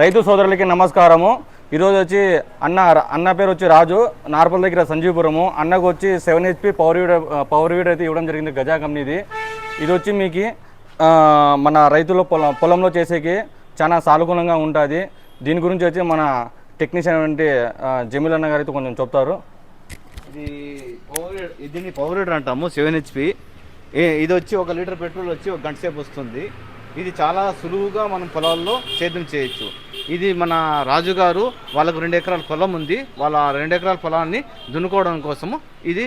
రైతు సోదరులకి నమస్కారము. ఈరోజు వచ్చి అన్న అన్న పేరు వచ్చి రాజు. నార్పల్ దగ్గర సంజీవపురము. అన్నకు వచ్చి seven HP power weed power weed అయితే ఇవ్వడం జరిగింది గజా కంపెనీది. ఇది వచ్చి మీకు మన రైతుల పొలం పొలంలో చేసేకి చాలా సానుకూలంగా ఉంటుంది. దీని గురించి వచ్చి మన టెక్నీషియన్ వంటి జమీల్ అన్న గారు అయితే కొంచెం చెప్తారు. ఇది పవర్ దీన్ని పవర్ వీడర్ అంటాము సెవెన్ హెచ్పి ఇది వచ్చి ఒక లీటర్ పెట్రోల్ వచ్చి ఒక గంట సేపు వస్తుంది. ఇది చాలా సులువుగా మనం పొలాల్లో సేద్యం చేయొచ్చు. ఇది మన రాజుగారు వాళ్ళకు రెండు ఎకరాల పొలం ఉంది. వాళ్ళ రెండు ఎకరాల పొలాన్ని దున్నుకోవడం కోసము ఇది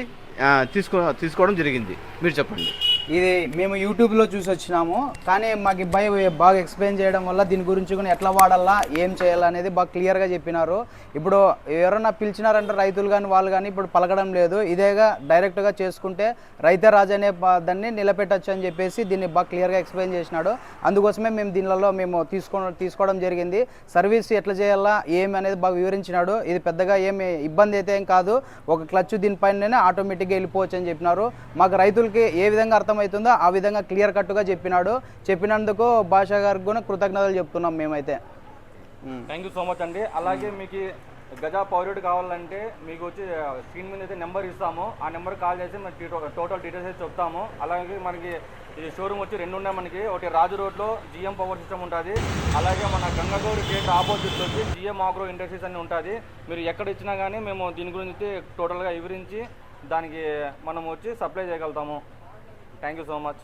తీసుకో తీసుకోవడం జరిగింది. మీరు చెప్పండి. ఇది మేము యూట్యూబ్లో చూసి వచ్చినాము. కానీ మాకు ఈ బాగా ఎక్స్ప్లెయిన్ చేయడం వల్ల దీని గురించి కూడా ఎట్లా వాడాలా ఏం చేయాలా అనేది బాగా క్లియర్గా చెప్పినారు. ఇప్పుడు ఎవరన్నా పిలిచినారంటే రైతులు కానీ వాళ్ళు కానీ ఇప్పుడు పలకడం లేదు. ఇదేగా డైరెక్ట్గా చేసుకుంటే రైతే రాజు అనే దాన్ని నిలబెట్టచ్చు అని చెప్పేసి దీన్ని బాగా క్లియర్గా ఎక్స్ప్లెయిన్ చేసినాడు. అందుకోసమే మేము దీనిలో మేము తీసుకో తీసుకోవడం జరిగింది. సర్వీస్ ఎట్లా చేయాలా ఏమి అనేది బాగా వివరించినాడు. ఇది పెద్దగా ఏమి ఇబ్బంది అయితే ఏం కాదు. ఒక క్లచ్ దీనిపైననే ఆటోమేటిక్గా వెళ్ళిపోవచ్చు అని చెప్పినారు. మాకు రైతులకి ఏ విధంగా అర్థం అర్థమవుతుందో? ఆ విధంగా క్లియర్ కట్గా చెప్పినాడు. చెప్పినందుకు భాషా గారికి కూడా కృతజ్ఞతలు చెప్తున్నాం మేమైతే. థ్యాంక్ యూ సో మచ్ అండి. అలాగే మీకు గజా పౌరుడు కావాలంటే మీకు వచ్చి స్క్రీన్ మీద అయితే నెంబర్ ఇస్తాము. ఆ నెంబర్ కాల్ చేసి మనకి టోటల్ డీటెయిల్స్ అయితే చెప్తాము. అలాగే మనకి ఈ షోరూమ్ వచ్చి రెండు ఉన్నాయి మనకి. ఒకటి రాజు రోడ్లో జిఎం పవర్ సిస్టమ్ ఉంటుంది. అలాగే మన గంగగౌరి థియేటర్ ఆపోజిట్ వచ్చి జిఎం ఆగ్రో ఇండస్ట్రీస్ అని ఉంటుంది. మీరు ఎక్కడ ఇచ్చినా కానీ మేము దీని గురించి టోటల్గా వివరించి దానికి మనం వచ్చి సప్లై చేయగలుగుతాము. Thank you so much.